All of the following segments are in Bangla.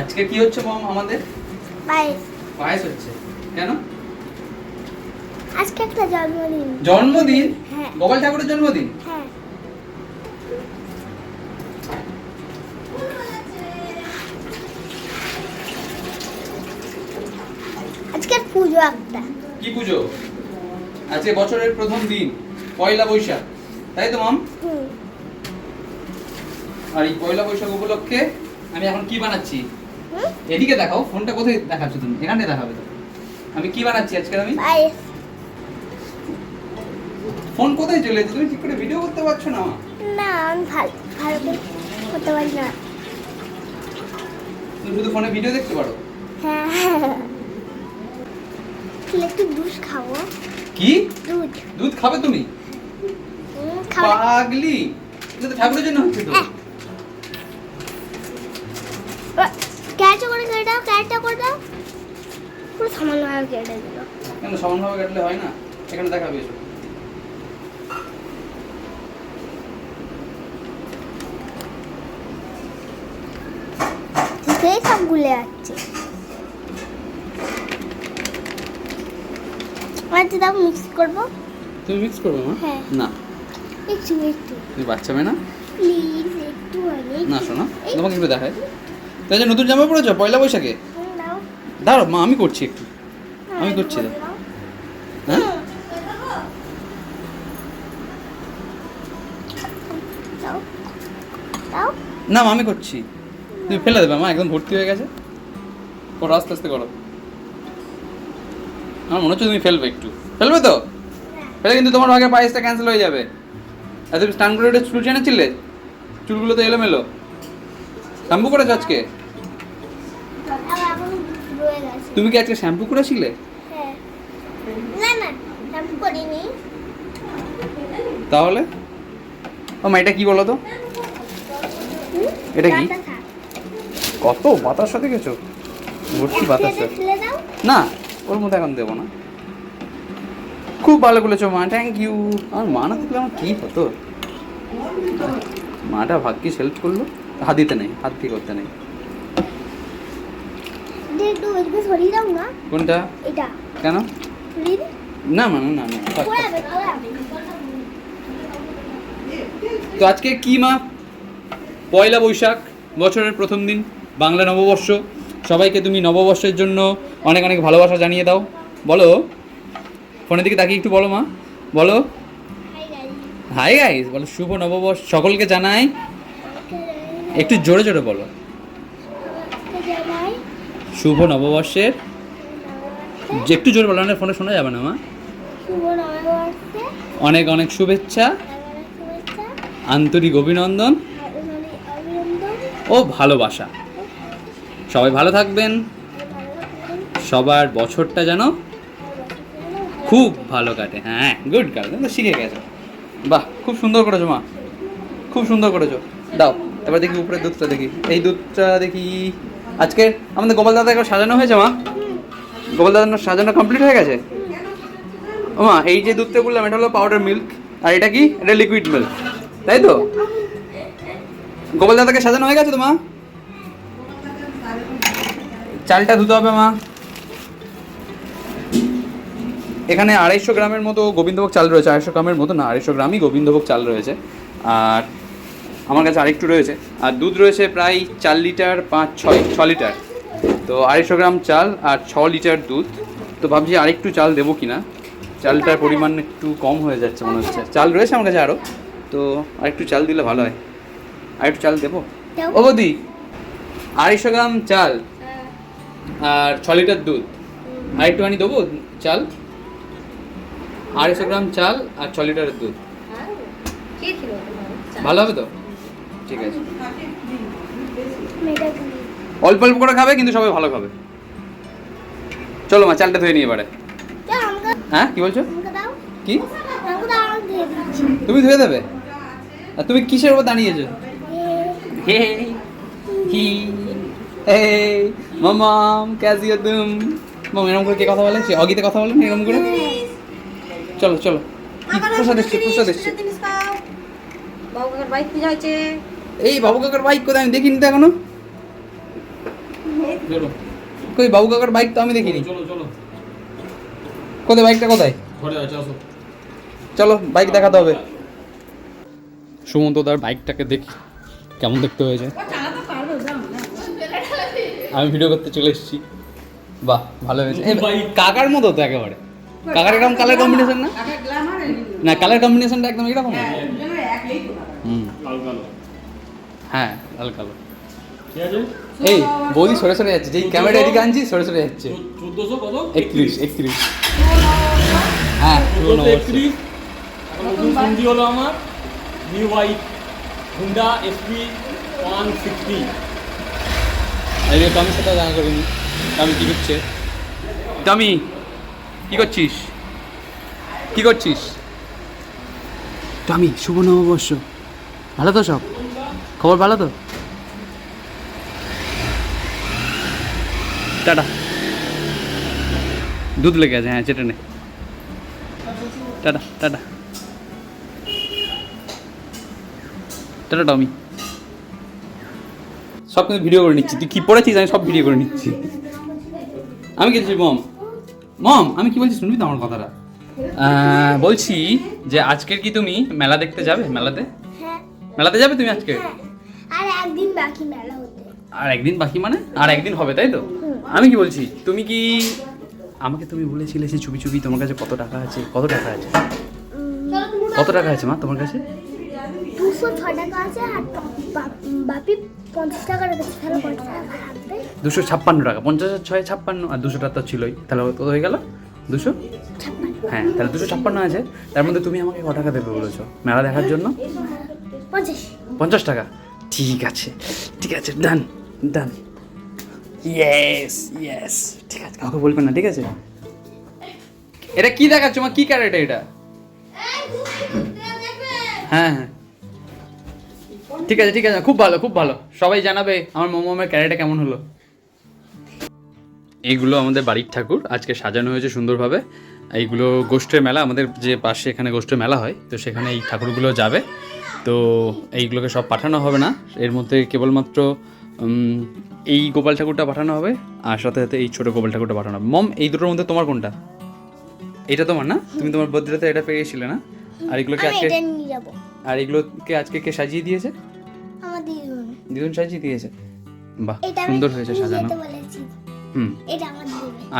আজকে কি হচ্ছে মম আমাদের? পায়েস। পায়েস হচ্ছে। কেন? আজকে একটা জন্মদিন। জন্মদিন? হ্যাঁ। গোপাল ঠাকুরের জন্মদিন? হ্যাঁ। আজকের পুজো একটা। কি পুজো? আজকে বছরের প্রথম দিন পয়লা বৈশাখ। তাই তো মাম? আর এই পয়লা বৈশাখ উপলক্ষে আমি এখন কি বানাচ্ছি? এদিকে দেখাও ফোনটা কোথায় দেখাচ্ছ তুমি? এখানে দেখাবে তো। আমি কি বানাচ্ছি আজকে আমি? ফোন কোথায় চলে যেত তুমি ঠিক করে ভিডিও করতে পারছ না? না আমি ভালো ভালো করতে পারি না। তুমি শুধু ফোনে ভিডিও দেখতে পারো? হ্যাঁ। একটু দুধ খাব। কি? দুধ। দুধ খাবে তুমি? পাগলি। এটা তো ঠাকুরের জন্য হচ্ছে তো হ্যাঁ। ক্যাচটা করে ক্যাচটা করে দাও। পুরো সামান্যভাবে কেটে দিল। কেন সমানভাবে কাটলে হয় না? এখানে দেখাবে এসো। সেই সব গুলে যাচ্ছে। আচ্ছা দাও মিক্স করব। তুমি মিক্স করবে মা? হ্যাঁ। না। একটু একটু। তুমি বাচ্চা মেয়ে না? প্লিজ একটু না শোনো তোমাকে একটু দেখায় তাই যে নতুন জামা পড়েছো পয়লা বৈশাখে? দাঁড়াও মা আমি করছি একটু। হ্যাঁ, আমি করছি। হ্যাঁ? না মা, আমি করছি। তুমি ফেলে দেবে মা একদম ভর্তি হয়ে গেছে। করো আস্তে আস্তে করো। আমার মনে হচ্ছে তুমি ফেলবে একটু। ফেলবে তো? ফেলে কিন্তু তোমার ভাগে পায়েসটা ক্যান্সেল হয়ে যাবে। আর তুমি স্নান করে চুল টেনেছিলে চুলগুলো তো এলোমেলো। শ্যাম্পু করেছ আজকে আবার এখন রয়ে গেছে তুমি কি আজকে শ্যাম্পু করেছিলে? হ্যাঁ। তাহলে? ও মা এটা কি বলো তো? এটা কি? কত বাতাসা দেখেছ? ভর্তি বাতাসা। না ওর মধ্যে এখন দেবো না। খুব ভালো করেছ মা থ্যাংক ইউ আমার মা না থাকলে আমার কী হতো? মাটা ভাগ্যিস হেল্প করল। হাত দিতে নেই হাত দিয়ে করতে নেই। একটু ওইদিকে সরিয়ে দাও না কোনটা এটা কেন না না না না তো আজকে কি মা পয়লা বৈশাখ বছরের প্রথম দিন বাংলা নববর্ষ। সবাইকে তুমি নববর্ষের জন্য অনেক অনেক ভালোবাসা জানিয়ে দাও। বলো ফোনের দিকে তাকিয়ে একটু বলো মা। বলো। হাই গাইস বলো শুভ নববর্ষ। সকলকে জানাই একটু জোরে জোরে বলো। শুভ নববর্ষের যে একটু জোরে বলো ফোনে শোনা যাবে না মা? অনেক অনেক শুভেচ্ছা আন্তরিক অভিনন্দন ও ভালোবাসা। সবাই ভালো থাকবেন। সবার বছরটা যেন খুব ভালো কাটে। হ্যাঁ গুড গার্ল তো শিখে গেছো। বাহ খুব সুন্দর করেছ মা। খুব সুন্দর করেছ। দাও এবার দেখি উপরের দুধটা দেখি। এই দুধটা দেখি। আজকে আমাদের গোপাল দাদা একবার সাজানো হয়েছে, মা? গোপাল দাদার সাজানো কমপ্লিট হয়ে গেছে? ও মা, এই যে দুধটা বললাম, এটা হলো পাউডার মিল্ক আর এটা কি? এটা লিকুইড মিল্ক তাই তো? গোপাল দাদাকে সাজানো হয়ে গেছে তো, মা? চালটা ধুতে হবে, মা। এখানে আড়াইশো গ্রামের মতো গোবিন্দভোগ চাল রয়েছে, আড়াইশো গ্রামের মতো না, আড়াইশো গ্রামই গোবিন্দভোগ চাল রয়েছে। আর আমার কাছে আরেকটু রয়েছে। আর দুধ রয়েছে প্রায় চার লিটার পাঁচ ছয় ছ লিটার। তো আড়াইশো গ্রাম চাল আর ছ লিটার দুধ। তো ভাবছি আরেকটু চাল দেবো কি না? চালটার পরিমাণ একটু কম হয়ে যাচ্ছে মনে হচ্ছে। চাল রয়েছে আমার কাছে আরও তো আরেকটু চাল দিলে ভালো হয়। আরেকটু চাল দেবো। ও বৌদি আড়াইশো গ্রাম চাল হ্যাঁ। আর ছ লিটার দুধ। আর একটুখানি দেবো চাল? আড়াইশো গ্রাম চাল আর ছ লিটারের দুধ। ভালো হবে তো? ঠিক আছে। অল্প অল্প করে খাবে কিন্তু সবাই ভালো খাবে। চলো মা চালটা ধুয়ে নিয়ে এবারে। হ্যাঁ কি বলছো? কি? তুমি ধুয়ে দেবে? আর তুমি কিসের উপর দাঁড়িয়েছো? হে হি এ মামাম ক্যাসিও তুম মাম এরম করে কে কথা বলে? সে অগিতে কথা বলেন এরম করে? চলো চলো। প্রসাদ এসছে প্রসাদ এসছে। বাবু বাইক পূজা হচ্ছে এই বাবু কাকার বাইক কোথায় আমি দেখিনি তো এখনও? কই বাবু কাকার বাইক তো আমি দেখিনি। চলো চলো। কোথায় বাইকটা কোথায়? চলো বাইক দেখাতে হবে। সুমন্ত তার বাইকটাকে দেখি কেমন দেখতে হয়েছে। আমি ভিডিও করতে চলে এসেছি। বাহ ভালো হয়েছে। কাকার মতো তো একেবারে। কাকার এরকম কালার কম্বিনেশন না? না কালার কম্বিনেশনটা একদম এরকম। হুম। লাল কালো। হ্যাঁ লাল কালো। ঠিক আছে? এই বৌদি সরে সরে যাচ্ছে যেই ক্যামেরা এদিকে আনছি সরে সরে যাচ্ছে। চোদ্দোশো কত? একত্রিশ একত্রিশ। হ্যাঁ পুরনো একত্রিশ। নতুন সন্ধি হলো আমার। New bike Honda SP one sixty এদিকে টমির সাথে দেখা করিনি। টমি কি করছে? টমি কি করছিস? কি করছিস? টমি শুভ নববর্ষ। ভালো তো সব? খবর ভালো তো? টাটা। দুধ লেগে আছে হ্যাঁ চেটে নে। Tata tata. Tata Tommy. সব কিন্তু ভিডিও করে নিচ্ছি। তুই কি পড়েছিস? আমি সব ভিডিও করে নিচ্ছি। আমি গেছি মম? মম আমি কি বলছি শুনবি তো আমার কথাটা? বলছি যে আজকের কি তুমি মেলা দেখতে যাবে? মেলাতে? হ্যাঁ। মেলাতে যাবে তুমি আজকে? হ্যাঁ। একদিন বাকি মেলা হতে। আর একদিন বাকি মানে? আর একদিন হবে তাই তো? আমি কি বলছি তুমি কি আমাকে তুমি বলেছিলে যে চুপি চুপি তোমার কাছে কত টাকা আছে? কত টাকা আছে? কত টাকা আছে মা তোমার কাছে? দুশো ছ টাকা আছে আর বাপি পঞ্চাশ টাকা রেখেছে তাহলে টাকা রাখবে দুশো ছাপ্পান্ন টাকা পঞ্চাশ ছয় ছাপ্পান্ন আর দুশো টাকা তো ছিলই। তাহলে কত হয়ে গেল? দুশো? হ্যাঁ তাহলে দুশো ছাপ্পান্ন আছে। তার মধ্যে তুমি আমাকে ক টাকা দেবে বলেছ? মেলা দেখার জন্য? পঞ্চাশ। পঞ্চাশ টাকা? ঠিক আছে ঠিক আছে ডান ডান ইয়েস ইয়েস ঠিক আছে, কাউকে বলবেন না, ঠিক আছে? এটা কি দেখাচ্ছ? মা, কি ক্যারেট এটা? হ্যাঁ হ্যাঁ। ঠিক আছে ঠিক আছে, খুব ভালো খুব ভালো। সবাই জানাবে আমার মোমোমের ক্যারেটটা কেমন হলো। এইগুলো আমাদের বাড়ির ঠাকুর, আজকে সাজানো হয়েছে সুন্দরভাবে। এইগুলো গোষ্ঠের মেলা, আমাদের যে পাশে এখানে গোষ্ঠের মেলা হয়, তো সেখানে এই ঠাকুরগুলো যাবে। তো এইগুলোকে সব পাঠানো হবে না। এর মধ্যে কেবলমাত্র এই গোপাল ঠাকুরটা পাঠানো হবে আর সাথে সাথে এই ছোটো গোপাল ঠাকুরটা পাঠানো হবে। মম এই দুটোর মধ্যে তোমার কোনটা? এটা তোমার না? তুমি তোমার বদ্রিতে এটা পেয়েছিলে না? আর এগুলোকে আজকে আর এগুলোকে আজকে কে সাজিয়ে দিয়েছে? দিদুন। সাজিয়ে দিয়েছে? বাহ সুন্দর হয়েছে সাজানো। হুম।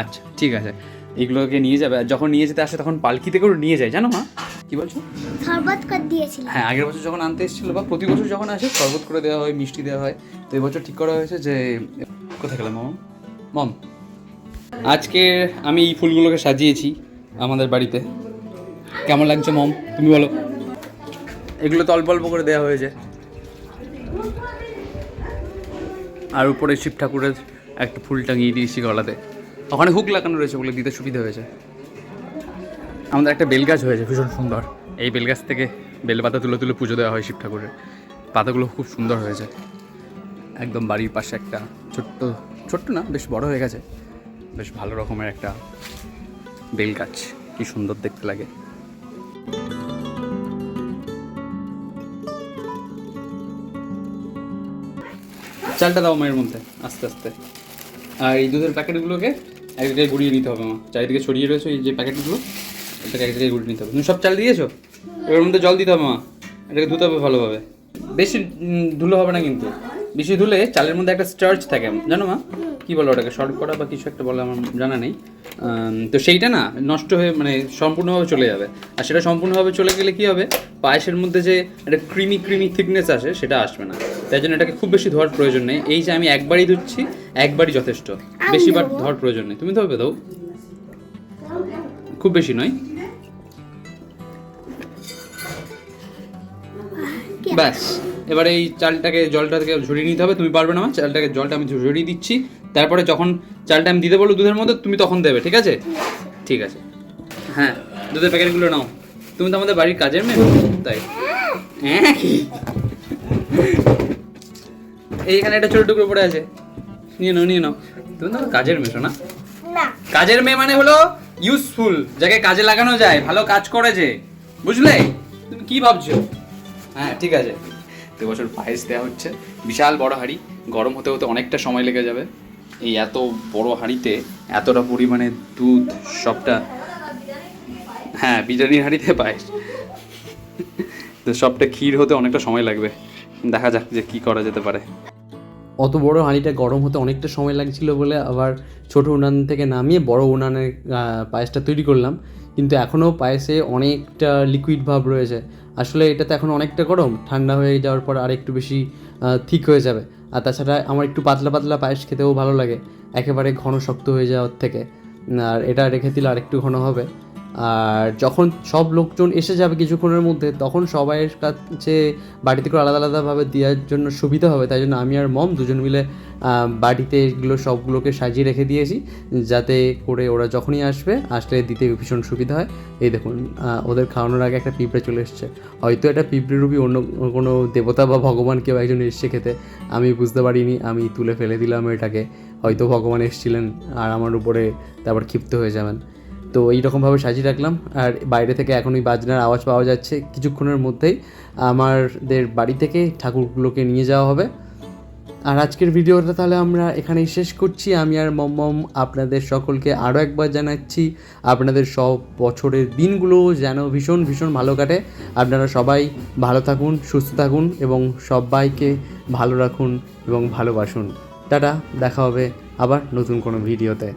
আচ্ছা ঠিক আছে। এইগুলোকে নিয়ে যাবে। আর যখন নিয়ে যেতে আসে তখন পালকিতে করে নিয়ে যায়। জানো মা? কি বলছো? শরবত করে দিয়েছিলাম। হ্যাঁ আগের বছর যখন আনতে এসেছিল বা প্রতি বছর যখন আসে শরবত করে দেওয়া হয় মিষ্টি দেওয়া হয়। তো এবছর ঠিক করা হয়েছে যে কোথায় গেলাম মম? মম। আজকে আমি এই ফুলগুলোকে সাজিয়েছি আমাদের বাড়িতে। কেমন লাগছে মম? তুমি বলো। এগুলো তো অল্প অল্প করে দেওয়া হয়েছে। আর উপরে শিব ঠাকুরের একটা ফুল টাঙিয়ে দিয়েছি গলাতে। ওখানে হুক লাগানো রয়েছে বলে দিতে সুবিধা হয়েছে। আমাদের একটা বেলগাছ হয়েছে, ভীষণ সুন্দর। এই বেলগাছ থেকে বেল পাতা তুলে তুলে পুজো দেওয়া হয় শিব ঠাকুরের। পাতাগুলো খুব সুন্দর হয়েছে। একদম বাড়ির পাশে একটা ছোট্ট ছোট্ট না, বেশ বড় হয়ে গেছে। বেশ ভালো রকমের একটা বেল গাছ কি সুন্দর দেখতে লাগে। চালটা দাও মায়ের মধ্যে, আস্তে আস্তে। আর এই দুধের প্যাকেটগুলোকে এক জায়গায় গুড়িয়ে নিতে হবে আমার চারিদিকে ছড়িয়ে রয়েছে এই যে প্যাকেটগুলো। এটাকে এক জায়গায় গুড়িয়ে নিতে হবে। তুমি সব চাল দিয়েছ? এর মধ্যে জল দিতে হবে, মা। এটাকে ধুতে হবে ভালোভাবে। বেশি ধুলো হবে না কিন্তু। বেশি ধুলে চালের মধ্যে একটা স্টার্চ থাকে। জানো, মা? কি বলো ওটাকে? শর্ট করা বা কিছু একটা বলে আমার জানা নেই। তো সেইটা না নষ্ট হয়ে মানে সম্পূর্ণভাবে চলে যাবে। আর সেটা সম্পূর্ণভাবে চলে গেলে কি হবে? পায়েসের মধ্যে যে একটা ক্রিমি ক্রিমি থিকনেস আসে, সেটা আসবে না। তাই জন্য এটাকে খুব বেশি ধোয়ার প্রয়োজন নেই। এই যে আমি একবারই ধুচ্ছি, একবারই যথেষ্ট। বেশিবার। ধোয়ার প্রয়োজন নেই। তুমি ধোবে, দাও। খুব বেশি নয়। ব্যাস এবারে এই চালটাকে জলটা থেকে ঝরিয়ে নিতে হবে। তুমি পারবে না? চালটাকে জলটা আমি ঝরিয়ে দিচ্ছি। তারপরে যখন চালটা আমি দিতে বলব দুধের মধ্যে তুমি তখন দেবে ঠিক আছে? ঠিক আছে। হ্যাঁ দুধের প্যাকেটগুলো নাও। তুমি তো আমাদের বাড়ির কাজের মেয়ে তাই। হ্যাঁ এইখানে একটা ছোট টুকরো পড়ে আছে। নিয়ে নাও নিয়ে নাও। তুমি তো কাজের মেশো না না। কাজের মেয়ে মানে হলো ইউজফুল যাকে কাজে লাগানো যায় ভালো কাজ করেছে। বুঝলে? তুমি কি ভাবছ? হ্যাঁ ঠিক আছে। দু বছর পায়েস দেওয়া হচ্ছে। বিশাল বড় হাঁড়ি। গরম হতে হতে অনেকটা সময় লেগে যাবে। এই এত বড় হাঁড়িতে এতটা পরিমাণে দুধ সবটা হ্যাঁ বিরিয়ানির হাঁড়িতে পায়েস। তো সবটা ক্ষীর হতে অনেকটা সময় লাগবে। দেখা যাক যে কি করা যেতে পারে। অত বড় হাঁড়িটা গরম হতে অনেকটা সময় লাগছিল বলে আবার ছোট উনান থেকে নামিয়ে বড় উনানে আহ, পায়েসটা তৈরি করলাম। কিন্তু এখনও পায়েসে অনেকটা লিকুইড ভাব রয়েছে। আসলে এটা তো এখন অনেকটা গরম, ঠান্ডা হয়ে যাওয়ার পর আর একটু বেশি ঠিক হয়ে যাবে। আর তাছাড়া আমার একটু পাতলা পাতলা পায়েস খেতেও ভালো লাগে, একেবারে ঘন শক্ত হয়ে যাওয়ার থেকে। আর এটা রেখে দিলে আর একটু ঘন হবে। আর যখন সব লোকজন এসে যাবে কিছুক্ষণের মধ্যে, তখন সবাইয়ের কাছে বাড়িতে করে আলাদা আলাদাভাবে দেওয়ার জন্য সুবিধা হবে। তাই জন্য আমি আর মম দুজন মিলে বাড়িতে এগুলো সবগুলোকে সাজিয়ে রেখে দিয়েছি, যাতে করে ওরা যখনই আসবে, আসলে দিতে ভীষণ সুবিধা হয়। এই দেখুন ওদের খাওয়ানোর আগে একটা পিঁপড়ে চলে এসছে। হয়তো এটা পিঁপড়ে রূপী অন্য কোনো দেবতা বা ভগবান কেউ একজন এসছে খেতে, আমি বুঝতে পারিনি, আমি তুলে ফেলে দিলাম এটাকে। হয়তো ভগবান এসেছিলেন আর আমার উপরে তারপর ক্ষিপ্ত হয়ে যাবেন। তো এইরকমভাবে সাজিয়ে রাখলাম। আর বাইরে থেকে এখন ওই বাজনার আওয়াজ পাওয়া যাচ্ছে। কিছুক্ষণের মধ্যেই আমাদের বাড়ি থেকে ঠাকুরগুলোকে নিয়ে যাওয়া হবে। আর আজকের ভিডিওটা তাহলে আমরা এখানেই শেষ করছি। আমি আর মম আপনাদের সকলকে আরও একবার জানাচ্ছি, আপনাদের সব বছরের দিনগুলো যেন ভীষণ ভীষণ ভালো কাটে। আপনারা সবাই ভালো থাকুন, সুস্থ থাকুন এবং সবাইকে ভালো রাখুন এবং ভালোবাসুন। টাটা, দেখা হবে আবার নতুন কোনো ভিডিওতে।